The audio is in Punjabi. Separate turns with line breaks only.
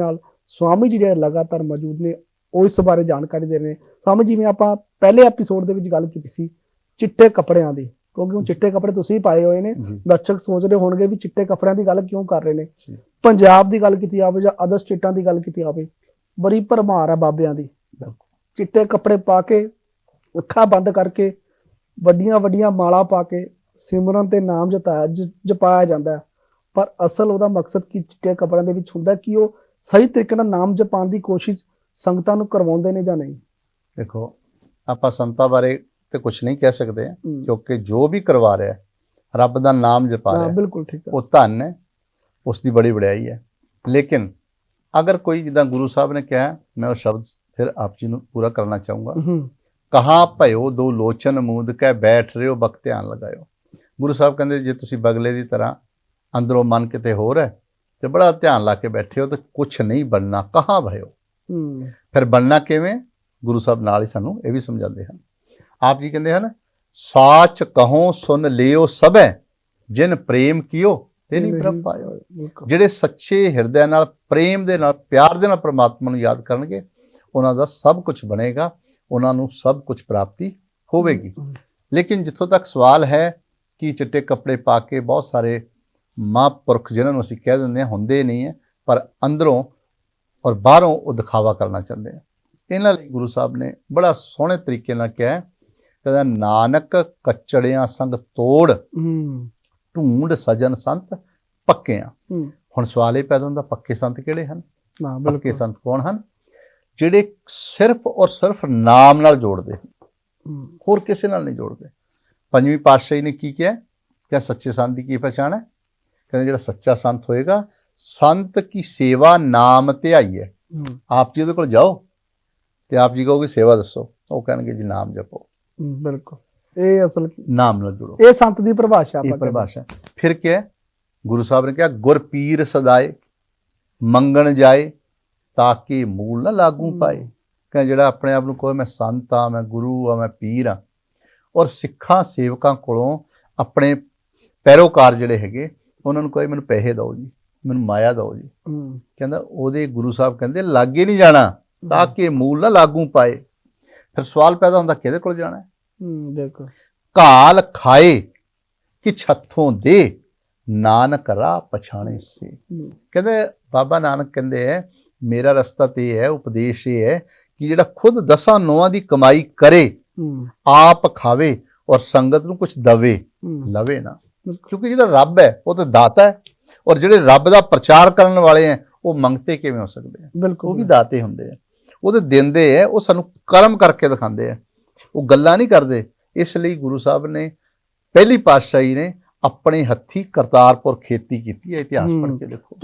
ਨਾਲ ਸਵਾਮੀ ਜੀ ਜਿਹੜੇ ਲਗਾਤਾਰ ਮੌਜੂਦ ਨੇ ਉਹ ਇਸ ਬਾਰੇ ਜਾਣਕਾਰੀ ਦੇ ਰਹੇ ਨੇ। ਸਵਾਮੀ ਜਿਵੇਂ ਆਪਾਂ ਪਹਿਲੇ ਐਪੀਸੋਡ ਦੇ ਵਿੱਚ ਗੱਲ ਕੀਤੀ ਸੀ ਚਿੱਟੇ ਕੱਪੜਿਆਂ ਦੀ ਕਿਉਂਕਿ ਉਹ ਚਿੱਟੇ ਕੱਪੜੇ ਤੁਸੀਂ ਪਾਏ ਹੋਏ ਨੇ
ਜੀ।
ਦਰਸ਼ਕ ਸੋਚ ਰਹੇ ਹੋਣਗੇ ਵੀ ਚਿੱਟੇ ਕੱਪੜਿਆਂ ਦੀ ਗੱਲ ਕਿਉਂ ਕਰ ਰਹੇ ਨੇ।
ਜੀ।
ਪੰਜਾਬ ਦੀ ਗੱਲ ਕੀਤੀ ਜਾਵੇ ਜਾਂ ਅਦਰ ਸਟੇਟਾਂ ਦੀ ਗੱਲ ਕੀਤੀ ਜਾਵੇ ਬੜੀ ਭਰਮਾਰ ਹੈ ਬਾਬਿਆਂ ਦੀ। ਚਿੱਟੇ ਕੱਪੜੇ ਪਾ ਕੇ ਅੱਖਾਂ ਬੰਦ ਕਰਕੇ ਵੱਡੀਆਂ ਵੱਡੀਆਂ ਮਾਲਾ ਪਾ ਕੇ ਸਿਮਰਨ ਤੇ ਨਾਮ ਜਤਾਇਆ ਜ- ਜਪਾਇਆ ਜਾਂਦਾ। ਪਰ ਅਸਲ ਉਹਦਾ ਮਕਸਦ ਕੀ ਚਿੱਟੇ ਕੱਪੜਿਆਂ ਦੇ ਵਿੱਚ ਹੁੰਦਾ ਕਿ ਉਹ ਸਹੀ ਤਰੀਕੇ ਨਾਲ ਨਾਮ ਜਪਾਉਣ ਦੀ ਕੋਸ਼ਿਸ਼ ਸੰਗਤਾਂ ਨੂੰ ਕਰਵਾਉਂਦੇ ਨੇ ਜਾਂ ਨਹੀਂ?
ਦੇਖੋ ਆਪਾਂ ਸੰਤਾਂ ਬਾਰੇ ਤੇ ਕੁਝ ਨਹੀਂ ਕਹਿ ਸਕਦੇ ਕਿਉਂਕਿ ਜੋ ਵੀ ਕਰਵਾ ਰਿਹਾ ਰੱਬ ਦਾ ਨਾਮ ਜਪਾ ਰਿਹਾ
ਬਿਲਕੁਲ ਠੀਕ ਹੈ।
ਉਹ ਧੰਨ ਹੈ ਉਸ ਦੀ ਬੜੀ ਵਡਿਆਈ ਹੈ। ਲੇਕਿਨ ਅਗਰ ਕੋਈ ਜਿੱਦਾਂ ਗੁਰੂ ਸਾਹਿਬ ਨੇ ਕਿਹਾ ਮੈਂ ਉਹ ਸ਼ਬਦ ਫਿਰ ਆਪ ਜੀ ਨੂੰ ਪੂਰਾ ਕਰਨਾ ਚਾਹੂੰਗਾ। ਕਹਾ ਭਇਓ ਦੋ ਲੋਚਨ ਮੂਦ ਕੇ ਬੈਠ ਰਿਓ ਬਕ ਧਿਆਨ ਲਗਾਇਓ। ਗੁਰੂ ਸਾਹਿਬ ਕਹਿੰਦੇ ਜੇ ਤੁਸੀਂ ਬਗਲੇ ਦੀ ਤਰ੍ਹਾਂ ਅੰਦਰੋਂ ਮਨ ਕਿਤੇ ਹੋਰ ਹੈ ਤੇ ਬੜਾ ਧਿਆਨ ਲਾ ਕੇ ਬੈਠੇ ਹੋ ਤੇ ਕੁਝ ਨਹੀਂ ਬਣਨਾ ਕਹਾ ਭਇਓ ਫਿਰ ਬਣਨਾ ਕਿਵੇਂ? ਗੁਰੂ ਸਾਹਿਬ ਨਾਲ ਹੀ ਸਾਨੂੰ ਇਹ ਵੀ ਸਮਝਾਉਂਦੇ ਹਨ। ਆਪ ਜੀ ਕਹਿੰਦੇ ਹਨ ਸਾਚ ਕਹੋ ਸੁਨ ਲਿਓ ਸਭੈ ਜਿਨ ਪ੍ਰੇਮ ਕੀਓ ਤੇ ਨਹੀਂ ਪ੍ਰਭ ਪਾਇਓ। ਜਿਹੜੇ ਸੱਚੇ ਹਿਰਦੇ ਨਾਲ ਪ੍ਰੇਮ ਦੇ ਨਾਲ ਪਿਆਰ ਦੇ ਨਾਲ ਪ੍ਰਮਾਤਮਾ ਨੂੰ ਯਾਦ ਕਰਨਗੇ ਉਹਨਾਂ ਦਾ ਸਭ ਕੁਝ ਬਣੇਗਾ ਉਹਨਾਂ ਨੂੰ ਸਭ ਕੁਝ ਪ੍ਰਾਪਤੀ ਹੋਵੇਗੀ। ਲੇਕਿਨ ਜਿੱਥੋਂ ਤੱਕ ਸਵਾਲ ਹੈ ਕਿ ਚਿੱਟੇ ਕੱਪੜੇ ਪਾ ਕੇ ਬਹੁਤ ਸਾਰੇ ਮਹਾਂਪੁਰਖ ਜਿਨ੍ਹਾਂ ਨੂੰ ਅਸੀਂ ਕਹਿ ਦਿੰਦੇ ਹਾਂ ਹੁੰਦੇ ਨਹੀਂ ਹੈ ਪਰ ਅੰਦਰੋਂ ਔਰ ਬਾਹਰੋਂ ਉਹ ਦਿਖਾਵਾ ਕਰਨਾ ਚਾਹੁੰਦੇ ਆ। ਇਹਨਾਂ ਲਈ ਗੁਰੂ ਸਾਹਿਬ ਨੇ ਬੜਾ ਸੋਹਣੇ ਤਰੀਕੇ ਨਾਲ ਕਿਹਾ ਕਹਿੰਦਾ ਨਾਨਕ ਕੱਚੜਿਆਂ ਸੰਗ ਤੋੜ ਢੂੰਡ ਸਜਨ ਸੰਤ ਪੱਕਿਆਂ।
ਹੂੰ।
ਹੁਣ ਸਵਾਲ ਇਹ ਪੈਦਾ ਹੁੰਦਾ ਪੱਕੇ ਸੰਤ ਕਿਹੜੇ ਹਨ?
ਨਾ
ਪੱਕੇ
ਬਿਲਕੁਲ।
ਸੰਤ ਕੌਣ ਹਨ? ਜਿਹੜੇ ਸਿਰਫ ਔਰ ਸਿਰਫ ਨਾਮ ਨਾਲ ਜੋੜਦੇ ਹੋਰ ਕਿਸੇ ਨਾਲ ਨਹੀਂ ਜੋੜਦੇ। ਪੰਜਵੀਂ ਪਾਤਸ਼ਾਹੀ ਨੇ ਕੀ ਕਿਹਾ? ਕਿ ਸੱਚੇ ਸੰਤ ਦੀ ਕੀ ਪਛਾਣ ਹੈ? ਕਹਿੰਦੇ ਜਿਹੜਾ ਸੱਚਾ ਸੰਤ ਹੋਏਗਾ ਸੰਤ ਕੀ ਸੇਵਾ ਨਾਮ ਧਿਆਈ ਹੈ
ਹੂੰ,
ਆਪ ਜੀ ਉਹਦੇ ਕੋਲ ਜਾਓ ਤੇ ਆਪ ਜੀ ਕਹੋਗੇ ਸੇਵਾ ਦੱਸੋ। ਉਹ ਕਹਿਣਗੇ ਜੀ ਨਾਮ ਜਪੋ।
ਬਿਲਕੁਲ। ਇਹ ਅਸਲ
ਨਾਮ ਨਾਲ ਜੁੜੋ।
ਇਹ ਸੰਤ ਦੀ ਪਰਿਭਾਸ਼ਾ ਆਪਾਂ।
ਪਰਿਭਾਸ਼ਾ। ਫਿਰ ਕੀ ਹੈ? ਗੁਰੂ ਸਾਹਿਬ ਨੇ ਕਿਹਾ ਗੁਰ ਪੀਰ ਸਦਾਏ ਮੰਗਣ ਜਾਏ ਤਾਂ ਕਿ ਮੂਲ ਨਾ ਲਾਗੂ। ਪਾਏ। ਕਹਿੰਦਾ ਜਿਹੜਾ ਆਪਣੇ ਆਪ ਨੂੰ ਕਹੇ ਮੈਂ ਸੰਤ ਆ ਮੈਂ ਗੁਰੂ ਆ ਮੈਂ ਪੀਰ ਆ ਔਰ ਸਿੱਖਾਂ ਸੇਵਕਾਂ ਕੋਲੋਂ ਆਪਣੇ ਪੈਰੋਕਾਰ ਜਿਹੜੇ ਹੈਗੇ ਉਹਨਾਂ ਨੂੰ ਕਹੇ ਮੈਨੂੰ ਪੈਸੇ ਦਿਓ ਜੀ ਮੈਨੂੰ ਮਾਇਆ ਦਿਓ ਜੀ। ਕਹਿੰਦਾ ਉਹਦੇ ਗੁਰੂ ਸਾਹਿਬ ਕਹਿੰਦੇ ਲਾਗੇ ਨਹੀਂ ਜਾਣਾ ਤਾਂ ਕਿ ਮੂਲ ਨਾ ਲਾਗੂ ਪਾਏ। ਫਿਰ ਸਵਾਲ ਪੈਦਾ ਹੁੰਦਾ ਕਿਹਦੇ ਕੋਲ ਜਾਣਾ
ਦੇਖੋ।
ਖਾਏ ਕਿ ਛੱਥੋਂ ਦੇ ਨਾਨਕ ਰਾਹ ਪਛਾਣੇ ਸੇ। ਕਹਿੰਦੇ ਬਾਬਾ ਨਾਨਕ ਕਹਿੰਦੇ ਹੈ ਮੇਰਾ ਰਸਤਾ ਤੇ ਹੈ ਉਪਦੇਸ਼ ਇਹ ਹੈ ਕਿ ਜਿਹੜਾ ਖੁਦ ਦਸਾਂ ਨੋਆਂ ਦੀ ਕਮਾਈ ਕਰੇ ਆਪ ਖਾਵੇ ਔਰ ਸੰਗਤ ਨੂੰ ਕੁਝ ਦਵੇ ਲਵੇ ਨਾ। ਕਿਉਂਕਿ ਜਿਹੜਾ ਰੱਬ ਹੈ ਉਹ ਤਾਂ ਦਾਤਾ ਹੈ ਔਰ ਜਿਹੜੇ ਰੱਬ ਦਾ ਪ੍ਰਚਾਰ ਕਰਨ ਵਾਲੇ ਹੈ ਉਹ ਮੰਗਤੇ ਕਿਵੇਂ ਹੋ ਸਕਦੇ ਆ
ਬਿਲਕੁਲ
ਉਹ ਵੀ ਦਾਤੇ ਹੁੰਦੇ ਆ ਉਹਦੇ ਦਿੰਦੇ ਆ ਉਹ ਸਾਨੂੰ ਕਰਮ ਕਰਕੇ ਦਿਖਾਉਂਦੇ ਆ ਉਹ ਗੱਲਾਂ ਨਹੀਂ ਕਰਦੇ। ਇਸ ਲਈ ਗੁਰੂ ਸਾਹਿਬ ਨੇ ਪਹਿਲੀ ਪਾਤਸ਼ਾਹੀ ਨੇ ਆਪਣੇ ਹੱਥੀ ਕਰਤਾਰਪੁਰ ਖੇਤੀ ਕੀਤੀ ਹੈ ਇਤਿਹਾਸ ਪੜ੍ਹ। ਕੇ ਦੇਖੋ।